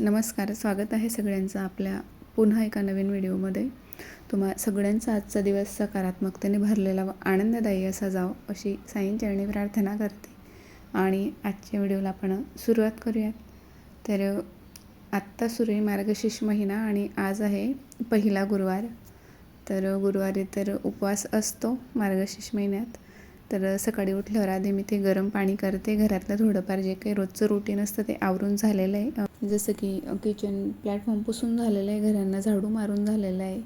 नमस्कार स्वागत आहे सगळ्यांचं आपल्या पुन्हा एका नवीन व्हिडिओमध्ये. तुम्हा सगळ्यांचा आजचा दिवस सकारात्मकतेने भरलेला व आनंददायी असा जावो अशी साईंचरणी प्रार्थना करते. आणि आजच्या व्हिडिओला आपण सुरुवात करूयात. तर आत्ता सुरू आहे मार्गशीर्ष महिना आणि आज आहे पहिला गुरुवार. तर गुरुवारी तर उपवास असतो मार्गशीर्ष महिन्यात. तर सकाळी उठल्यावर आधी मी ते गरम पाणी करते. घरातलं थोडंफार जे काही रोजचं रुटीन असतं ते आवरून झालेलं आहे. जसं की किचन प्लॅटफॉर्म पुसून झालेलं आहे. घरांना झाडू मारून झालेलं आहे.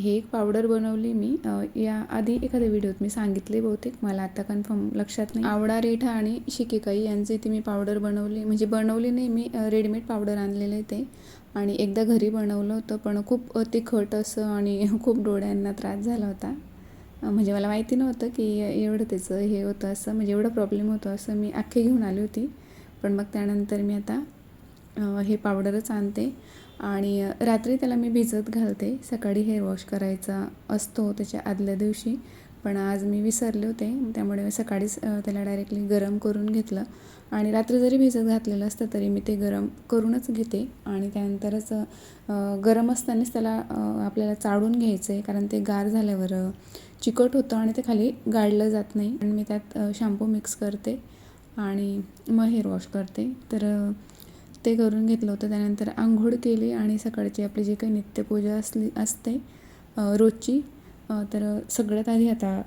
हे एक पावडर बनवली मी. या आधी एखाद्या व्हिडिओत मी सांगितले बहुतेक. मला आता कन्फर्म लक्षात नाही. आवडा रेठा आणि शिकेकाई यांचे ती मी पावडर बनवली. म्हणजे बनवली नाही मी रेडीमेड पावडर आणलेलं आहे ते. आणि एकदा घरी बनवलं होतं पण खूप तिखट असं आणि खूप डोळ्यांना त्रास झाला होता. म्हणजे मला माहिती नव्हतं की एवढं त्याचं हे होतं असं म्हणजे एवढं प्रॉब्लेम होतो असं मी अख्खे घेऊन आली होती. पण मग त्यानंतर मी आता हे पावडरच आणते. आणि रात्री त्याला मी भिजत घालते. सकाळी हेअर वॉश करायचा असतो त्याच्या आदल्या दिवशी. पण आज मी विसरले होते. त्यामुळे सकाळीच त्याला डायरेक्टली गरम करून घेतलं. आणि रात्री जरी भिजत घातलेलं असतं तरी मी ते गरम करूनच घेते. आणि त्यानंतरच गरम असतानाच त्याला आपल्याला चाळून घ्यायचं आहे कारण ते गार झाल्यावर चिकट होतं आणि ते खाली गाळलं जात नाही. आणि मी त्यात शॅम्पू मिक्स करते आणि मग हेअर वॉश करते. तर ते करून घेतलं होतं. त्यानंतर आंघोळ केली आणि सकाळची आपली जी काही नित्यपूजा असली असते रोजची तर सगळ्यात आधी आता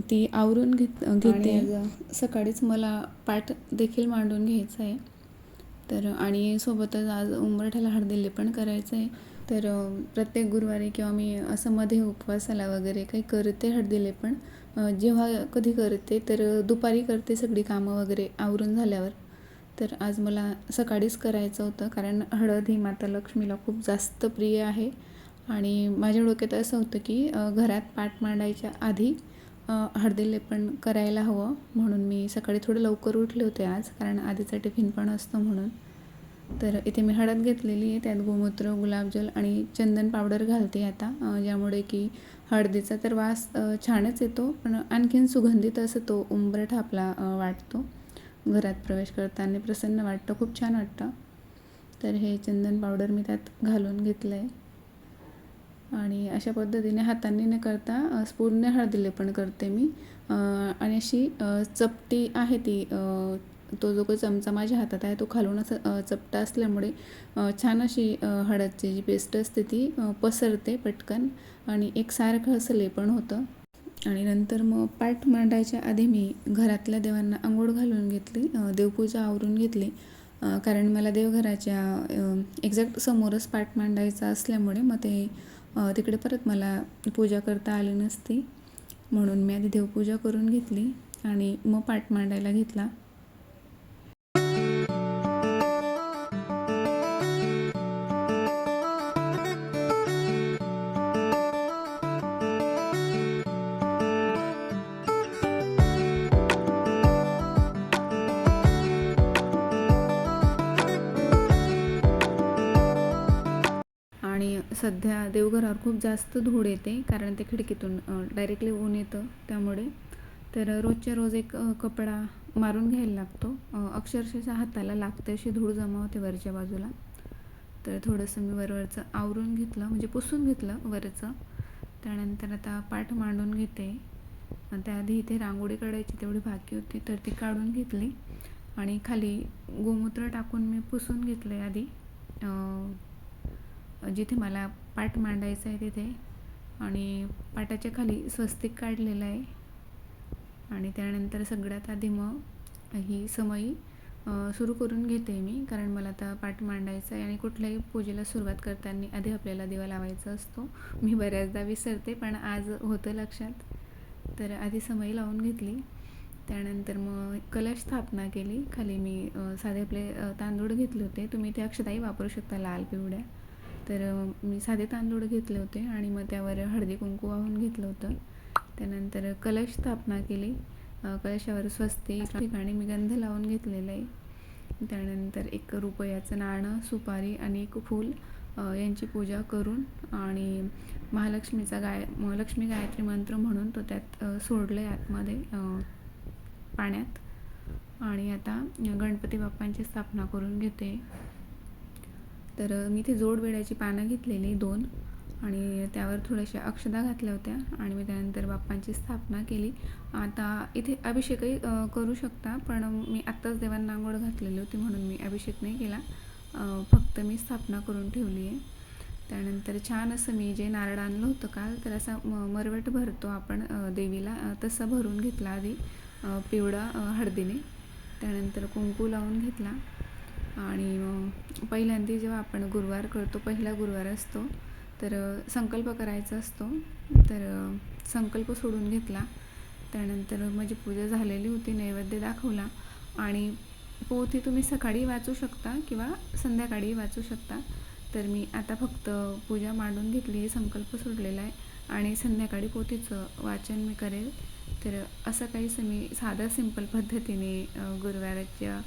ती आवरून घेत घेते. सकाळीच मला पाठ देखील मांडून घ्यायचं आहे तर आणि सोबतच आज उंबरठ्याला हळदिल्ली पण करायचं आहे तर प्रत्येक गुरुवारी किंवा मी असं मध्ये उपवासाला वगैरे काही करते हळदीले पण जेव्हा कधी करते तर दुपारी करते सगळी कामं वगैरे आवरून झाल्यावर. तर आज मला सकाळीच करायचं होतं कारण हळद ही माता लक्ष्मीला खूप जास्त प्रिय आहे. आणि माझ्या डोक्यात असं होतं की घरात पाठ मांडायच्या आधी हळदी पण करायला हवं. म्हणून मी सकाळी थोडं लवकर उठले होते आज कारण आधीचा टिफिन पण असतो म्हणून. तर इथे मी हळद घेतलेली आहे त्यात गोमूत्र गुलाबजल आणि चंदन पावडर घालते आता ज्यामुळे की हळदीचा तर वास छानच येतो पण आणखीन सुगंधित असं तो उंबरठा आपला वाटतो. घरात प्रवेश करताना प्रसन्न वाटतं खूप छान वाटतं. तर हे चंदन पावडर मी त्यात घालून घेतलं आहे आणि अशा पद्धतीने हातांनी न करता स्पूनने हळदीले पण करते मी. आणि अशी चपटी आहे ती तो जो काही चमचा माझ्या हातात आहे तो खालून असा चपटा असल्यामुळे छान अशी हळदची जी पेस्ट असते ती पसरते पटकन आणि एकसारखं असं लेपण होतं. आणि नंतर मग पाठ मांडायच्या आधी मी घरातल्या देवांना आंघोळ घालून घेतली देवपूजा आवरून घेतली. कारण मला देवघराच्या एक्झॅक्ट समोरच पाठ मांडायचा असल्यामुळे मग ते तिकडे परत मला पूजा करता आली नसती. म्हणून मी आधी देवपूजा करून घेतली आणि मग पाठ मांडायला घेतला. सध्या देवघरावर खूप जास्त धूळ येते कारण ते खिडकीतून डायरेक्टली ऊन येतं त्यामुळे. तर रोजच्या रोज एक कपडा मारून घ्यायला लागतो. अक्षरशः हाताला लागते अशी धूळ जमा होते वरच्या बाजूला. तर थोडंसं मी वरवरचं आवरून घेतलं म्हणजे पुसून घेतलं वरचं. त्यानंतर आता पाठ मांडून घेते. त्याआधी इथे रांगोळी काढायची तेवढी बाकी होती तर ती काढून घेतली. आणि खाली गोमूत्र टाकून मी पुसून घेतलं आहे आधी जिथे मला पाठ मांडायचं आहे तिथे. आणि पाटाच्या खाली स्वस्तिक काढलेलं आहे. आणि त्यानंतर सगळ्यात आधी मग ही समयी सुरू करून घेते मी. कारण मला आता पाठ मांडायचं आहे आणि कुठल्याही पूजेला सुरुवात करताना आधी आपल्याला दिवा लावायचा असतो. मी बऱ्याचदा विसरते पण आज होतं लक्षात. तर आधी समयी लावून घेतली. त्यानंतर मग कलश स्थापना केली. खाली मी साधे आपले तांदूळ घेतले होते. तुम्ही ते अक्षताही वापरू शकता लाल पिवळ्या. तर मी साधे तांदूळ घेतले होते आणि मग त्यावर हळदी कुंकू वाहून घेतलं होतं. त्यानंतर कलश स्थापना केली. कलशावर स्वस्ती ठिकाणी मी गंध लावून घेतलेलं आहे. त्यानंतर एक रुपयाचं नाणं सुपारी आणि एक फूल यांची पूजा करून आणि महालक्ष्मीचा गाय महालक्ष्मी गायत्री मंत्र म्हणून तो त्यात सोडलं आहे आतमध्ये पाण्यात. आणि आता गणपती बाप्पांची स्थापना करून घेते. तर मी ते जोड पानं घेतलेली दोन. आणि त्यावर थोड्याशा अक्षदा घातल्या होत्या. आणि मी त्यानंतर बाप्पांची स्थापना केली. आता इथे अभिषेकही करू शकता पण मी आत्ताच देवांना आंघोळ घातलेली होती म्हणून मी अभिषेक नाही केला. फक्त मी स्थापना करून ठेवली आहे. त्यानंतर छान असं मी जे नारळ आणलं होतं काल तर असा म मरवट भरतो आपण देवीला. तसं तसा भरून घेतला आधी पिवळा हळदीने. त्यानंतर कुंकू लावून घेतला. आणि पहिल्यांदा जेव्हा आपण गुरुवार करतो पहिला गुरुवार असतो तर संकल्प करायचा असतो. तर संकल्प सोडून घेतला. त्यानंतर माझी पूजा झालेली होती नैवेद्य दाखवला. आणि पोथी तुम्ही सकाळी वाचू शकता किंवा संध्याकाळी वाचू शकता. तर मी आता फक्त पूजा मांडून घेतली संकल्प सोडलेला आहे. आणि संध्याकाळी पोथीचं वाचन मी करेल. तर असं काहीच मी साधं सिंपल पद्धतीने गुरुवाराच्या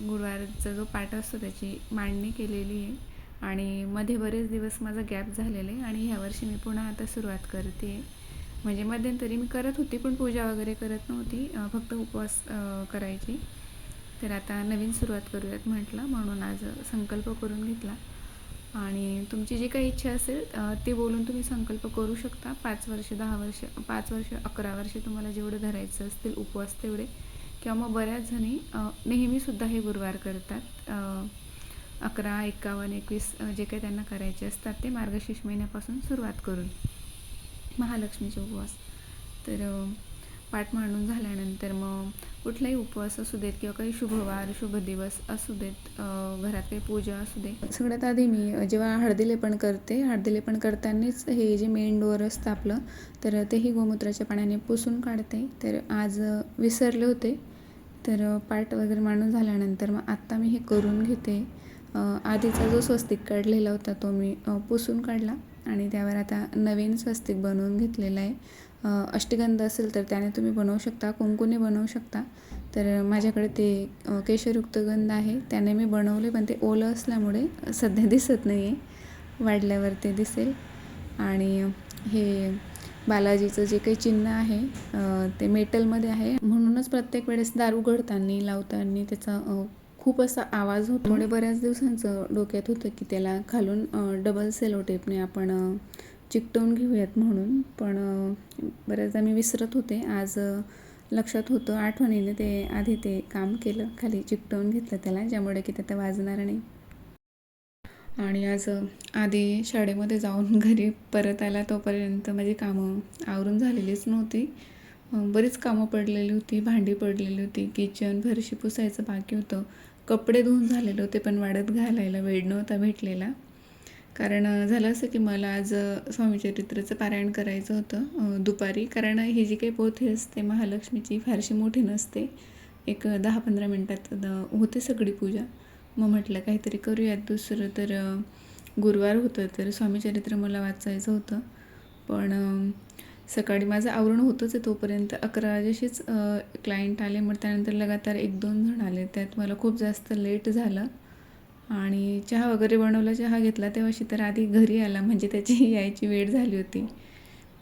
गुरुवारचा जो पाठ असतो त्याची मांडणी केलेली आहे. आणि मध्ये बरेच दिवस माझा गॅप झालेला आहे आणि ह्यावर्षी मी पुन्हा आता सुरुवात करते. आहे म्हणजे मध्यंतरी मी करत होती पण पूजा वगैरे करत नव्हती. फक्त उपवास करायची. तर आता नवीन सुरुवात करूयात म्हटलं म्हणून आज संकल्प करून घेतला. आणि तुमची जी काही इच्छा असेल ती बोलून तुम्ही संकल्प करू शकता. पाच वर्ष दहा वर्ष पाच वर्ष अकरा वर्ष तुम्हाला जेवढं धरायचं असतील उपवास तेवढे. किंवा मग बऱ्याच जणी नेहमीसुद्धा हे गुरुवार करतात. अकरा एकावन्न एकवीस जे काही त्यांना करायचे असतात ते मार्गशीर्ष महिन्यापासून सुरुवात करून. महालक्ष्मीचे उपवास. तर पाठ मांडून झाल्यानंतर मग कुठलाही उपवास असू देत किंवा काही शुभवार शुभ दिवस असू देत घरात काही पूजा असू दे. सगळ्यात आधी मी जेव्हा जेव्हा हळदीलेपण करते हळदीलेपण करतानाच हे जे मेन डोअर असतं आपलं तर तेही गोमूत्राच्या पाण्याने पुसून काढते. तर आज विसरले होते तर पाठ वगैरे मांडून झाल्यानंतर मग आत्ता मी हे करून घेते. आधीचा जो स्वस्तिक काढलेला होता तो मी पुसून काढला आणि त्यावर आता नवीन स्वस्तिक बनवून घेतलेला आहे. अष्टगंध असेल तर त्याने तुम्ही बनवू शकता कुंकुने बनवू शकता. तर माझ्याकडे ते केशरयुक्त गंध आहे त्याने मी बनवले पण ते ओलं असल्यामुळे सध्या दिसत नाही आहे वाढल्यावर ते दिसेल. आणि हे बालाजीचं जे काही चिन्ह आहे ते मेटलमध्ये आहे. म्हणूनच प्रत्येक वेळेस दार उघडताना लावताना त्याचा खूप असा आवाज होतो. थोडे बऱ्याच दिवसांचं डोक्यात होतं की त्याला खालून डबल सेलो टेपने आपण चिकटवून घेऊयात म्हणून. पण बऱ्याचदा मी विसरत होते. आज लक्षात होतं आठवणीने ते आधी ते काम केलं खाली चिकटवून घेतलं त्याला ज्यामुळे की त्यात वाजणार नाही. आणि आज आधी शाळेमध्ये जाऊन घरी परत आला तोपर्यंत माझी कामं आवरून झालेलीच नव्हती. बरीच कामं पडलेली होती भांडी पडलेली होती किचन फरशी पुसायचं बाकी होतं. कपडे धुवून झालेले होते पण वाढत घालायला वेळ नव्हता भेटलेला. कारण झालं असं की मला आज स्वामीचरित्राचं पारायण करायचं होतं दुपारी. कारण ही जी काही पोथी असते महालक्ष्मीची फारशी मोठी नसते. एक दहा पंधरा मिनटात होते सगळी पूजा. मग म्हटलं काहीतरी करूयात दुसरं. तर गुरुवार होतं तर स्वामीचरित्र मला वाचायचं होतं. पण सकाळी माझं आवरण होतंच आहे तोपर्यंत. अकरा वाजेशीच क्लायंट आले मग त्यानंतर लगातार एक दोन जण आले. त्यात मला खूप जास्त लेट झालं. आणि चहा वगैरे बनवला चहा घेतला तेव्हाशी तर आधी घरी आला म्हणजे त्याची यायची वेळ झाली होती.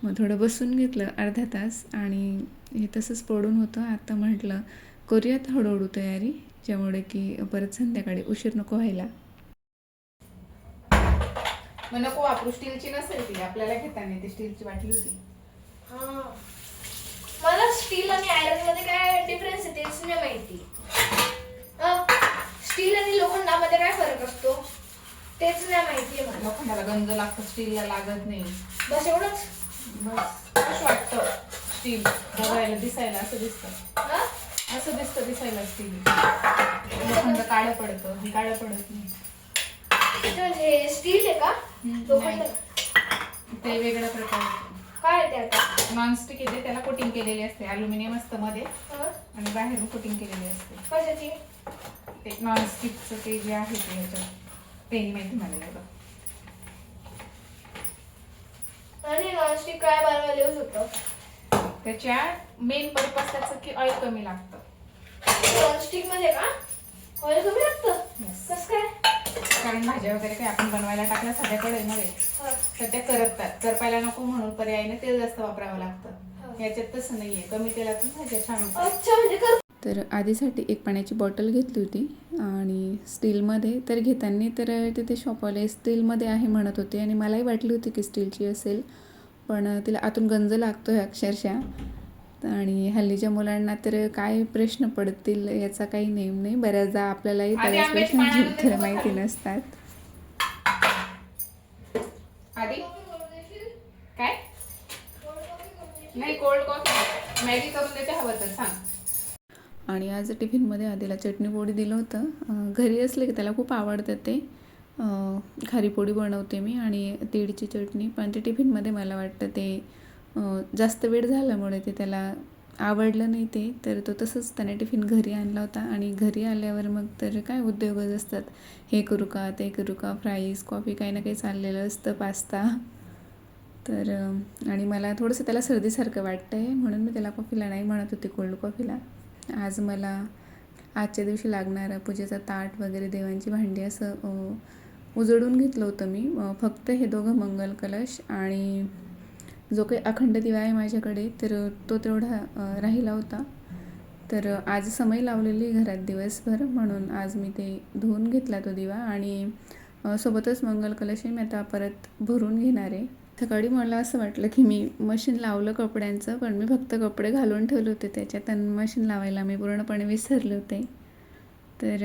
मग थोडं बसून घेतलं अर्धा तास आणि हे तसंच पडून होतं. आता म्हटलं करूयात हळूहळू तयारी ज्यामुळे की परत संध्याकाळी उशीर नको व्हायला. मग नको वापरू स्टीलची नसेल ती आपल्याला घेताना ती स्टीलची बाटली होती. हा. मला स्टील आणि आयरनमध्ये काय डिफरन्स आहे तेच नाही माहिती. स्टील आणि लोखंडामध्ये काय फरक असतो? तेच नाही माहिती आहे मला. लोखंडाला गंज लागतो स्टीलला लागत नाही. बस एवढंच? बस. कसं वाटतं. स्टील बघायला दिसायला असं दिसतं. हा? असं दिसतं दिसायला स्टील लोखंड काळं पडतं हे काळं पडत नाही. ते म्हणजे स्टील आहे का? लोखंड? ते वेगळ्या प्रकारचं काय आहे ते आता? नॉनस्टिक येते त्याला कोटिंग केलेली असते. अल्युमिनियम असतं मध्ये. हा? आणि बाहेरून कोटिंग केलेली असते. कशाची? ते नॉनस्टिकचं ते जे आहे ते ह्याच्यात ते नाही माहिती मला एवढं आणि नॉनस्टिक काय बनवायला शकतं? त्याच्या मेन पर्पज त्याचं की ऑइल कमी लागतं. नॉनस्टिकमध्ये का? ऑइल कमी लागतं. कस काय? कारण भाज्या वगैरे काही आपण बनवायला टाकल्या साध्या कढईमध्ये हा. तर त्या करपतात करपायला नको म्हणून पर्यायाने तेल जास्त वापरावं. लागतं. याच्यात तसं नाहीये. कमी तेलातून भाज्या छान होतात. म्हणजे तर आधीसाठी एक पाण्याची बॉटल घेतली होती आणि स्टीलमध्ये तर घेताना तर तिथे शॉपवाले स्टीलमध्ये आहे म्हणत होते आणि मलाही वाटली होती की स्टीलची असेल पण तिला आतून गंज लागतो आहे अक्षरशः. आणि हल्लीच्या मुलांना तर काय प्रश्न पडतील याचा काही नेम नाही. बऱ्याचदा आपल्यालाही बऱ्याच प्रश्नांची उत्तरं माहिती. नसतात. काय? नाही कोल्ड कॉफी मॅगी करून देते हवं तर सांग. आणि आज टिफिनमध्ये आधीला चटणी पोळी दिलं होतं. घरी असले की त्याला खूप आवडतं ते. अं, खारी पोळी बनवते मी आणि तीडची चटणी. पण ते टिफिनमध्ये मला वाटतं ते जास्त वेळ झाल्यामुळे ते त्याला आवडलं नाही ते. तर तो तसंच त्याने टिफिन घरी आणला होता आणि घरी आल्यावर मग तर काय उद्योगच असतात. हे करू का ते करू का फ्राईज कॉफी काही ना काही चाललेलं असतं पास्ता तर आणि मला थोडंसं त्याला सर्दीसारखं वाटतं आहे म्हणून मी त्याला कॉफीला नाही म्हणत होते कोल्ड कॉफीला आज मला आजच्या दिवशी लागणारं पूजेचा ताट वगैरे देवांची भांडी असं उजळून घेतलं होतं मी. फक्त हे दोघं मंगल कलश आणि जो काही अखंड दिवा आहे माझ्याकडे तर तो तेवढा राहिला होता. तर आज समय लावलेली घरात दिवसभर म्हणून आज मी ते धुवून घेतला तो दिवा आणि सोबतच मंगल कलशही मी आता परत भरून घेणार आहे. सकाळी मला असं वाटलं की मी मशीन लावलं कपड्यांचं पण मी फक्त कपडे घालून ठेवले होते. त्याच्यात आणि मशीन लावायला मी पूर्णपणे विसरले होते. तर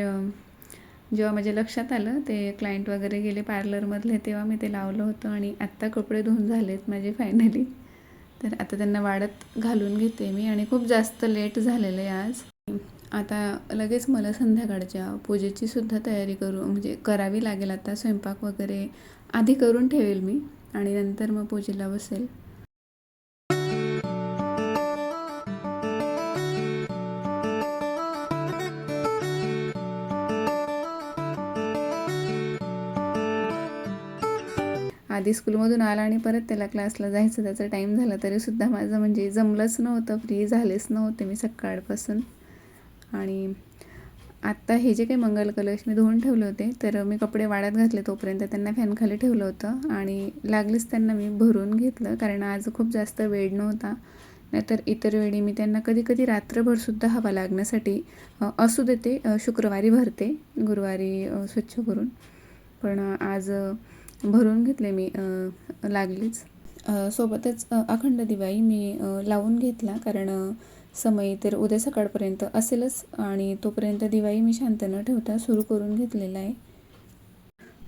जेव्हा माझ्या लक्षात आलं ते क्लायंट वगैरे गेले पार्लरमधले तेव्हा मी ते लावलं होतं आणि आत्ता कपडे धुवून झालेत माझे फायनली तर आता त्यांना वाढत घालून घेते मी आणि खूप जास्त लेट झालेलं आहे आज. आता लगेच मला संध्याकाळच्या पूजेची सुद्धा तयारी करू म्हणजे करावी लागेल आता स्वयंपाक वगैरे आधी करून ठेवेल मी. आणि नंतर मग पूजेला बसेल. आधी स्कूलमधून आला आणि परत त्याला क्लासला जायचं त्याचा टाईम झाला तरीसुद्धा माझं म्हणजे जमलंच नव्हतं फ्री झालेच नव्हते मी सकाळपासून. आणि आत्ता हे जे काही मंगल कलश मी धुवून ठेवले होते तर मी कपडे वाळत घातले तोपर्यंत त्यांना फॅनखाली ठेवलं होतं आणि लागलीच त्यांना मी भरून घेतलं कारण आज खूप जास्त वेळ नव्हता. नाहीतर इतर वेळी मी त्यांना कधी कधी रात्रभरसुद्धा हवा लागण्यासाठी असू देते शुक्रवारी भरते गुरुवारी स्वच्छ करून. पण आज भरून घेतले मी लागलीच. सोबतच अखंड दिवाळी मी लावून घेतला कारण समय तर उद्या सकाळपर्यंत असेलच आणि तोपर्यंत दिवाळी मी शांत न ठेवता सुरू करून घेतलेला आहे.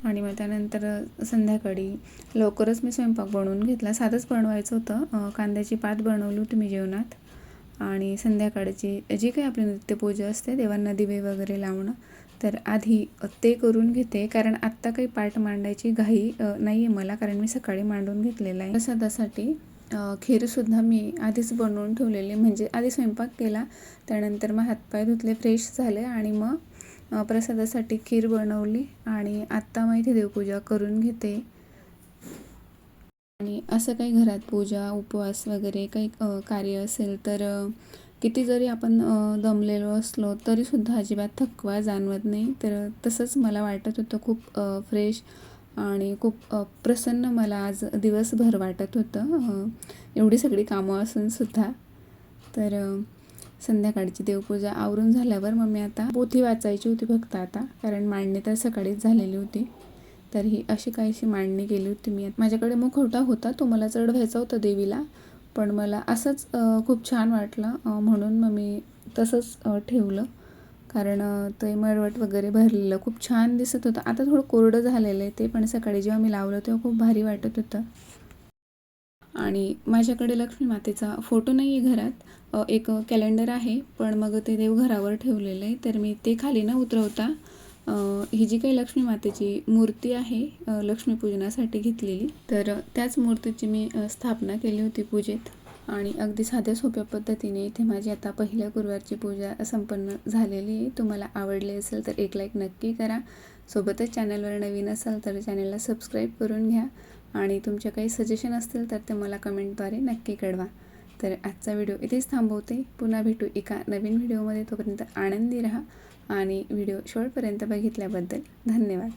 आणि मग त्यानंतर संध्याकाळी लवकरच मी स्वयंपाक बनवून घेतला. साधंच बनवायचं होतं. कांद्याची पात बनवली होती मी जेवणात. आणि संध्याकाळची जी काही आपली नित्यपूजा असते देवांना दिवे वगैरे लावणं तर आधी ते करून घेते. कारण आत्ता काही पाठ मांडायची घाई नाही आहे मला. कारण मी सकाळी मांडून घेतलेला आहे. प्रसादासाठी खीरसुद्धा मी आधीच बनवून ठेवलेली. म्हणजे आधी स्वयंपाक केला त्यानंतर मग हातपाय धुतले फ्रेश झाले आणि मग प्रसादासाठी खीर बनवली आणि आत्ता मग इथे देवपूजा करून घेते. आणि असं काही घरात पूजा उपवास वगैरे काही कार्य असेल तर किती जरी आपण दमलेलो असलो तरीसुद्धा अजिबात थकवा जाणवत नाही. तर तसंच मला वाटत होतं खूप फ्रेश आणि खूप प्रसन्न मला आज दिवसभर वाटत होतं. एवढी सगळी कामं असूनसुद्धा तर संध्याकाळची देवपूजा आवरून झाल्यावर मग मी आता पोथी वाचायची होती फक्त आता कारण मांडणी तर सकाळीच झालेली होती. तर ही अशी काहीशी मांडणी केली होती मी. माझ्याकडे मुखवटा होता तो मला चढवायचा होता देवीला. पण मला असंच खूप छान वाटलं म्हणून मग मी तसंच ठेवलं. कारण ते मळवट वगैरे भरलेलं खूप छान दिसत होतं. आता थोडं कोरडं झालेलं आहे ते पण सकाळी जेव्हा मी लावलं तेव्हा खूप भारी वाटत होतं. आणि माझ्याकडे लक्ष्मी मातेचा फोटो नाही आहे घरात एक कॅलेंडर आहे पण मग ते देवघरावर ठेवलेलं आहे. तर मी ते खाली न उतरवता ही जी काही लक्ष्मी मातेची मूर्ती आहे लक्ष्मीपूजनासाठी घेतलेली तर त्याच मूर्तीची मी स्थापना केली होती पूजेत. आणि अगदी साध्या सोप्या पद्धतीने इथे माझी आता पहिल्या गुरुवारची पूजा संपन्न झालेली आहे. तुम्हाला आवडली असेल तर एक लाईक नक्की करा. सोबतच चॅनलवर नवीन असाल तर चॅनलला सबस्क्राईब करून घ्या. आणि तुमचे काही सजेशन असतील तर ते मला कमेंटद्वारे नक्की कळवा. तर आजचा व्हिडिओ इथेच थांबवते. पुन्हा भेटू एका नवीन व्हिडिओमध्ये तोपर्यंत आनंदी राहा आणि व्हिडिओ शेवटपर्यंत बघितल्याबद्दल धन्यवाद.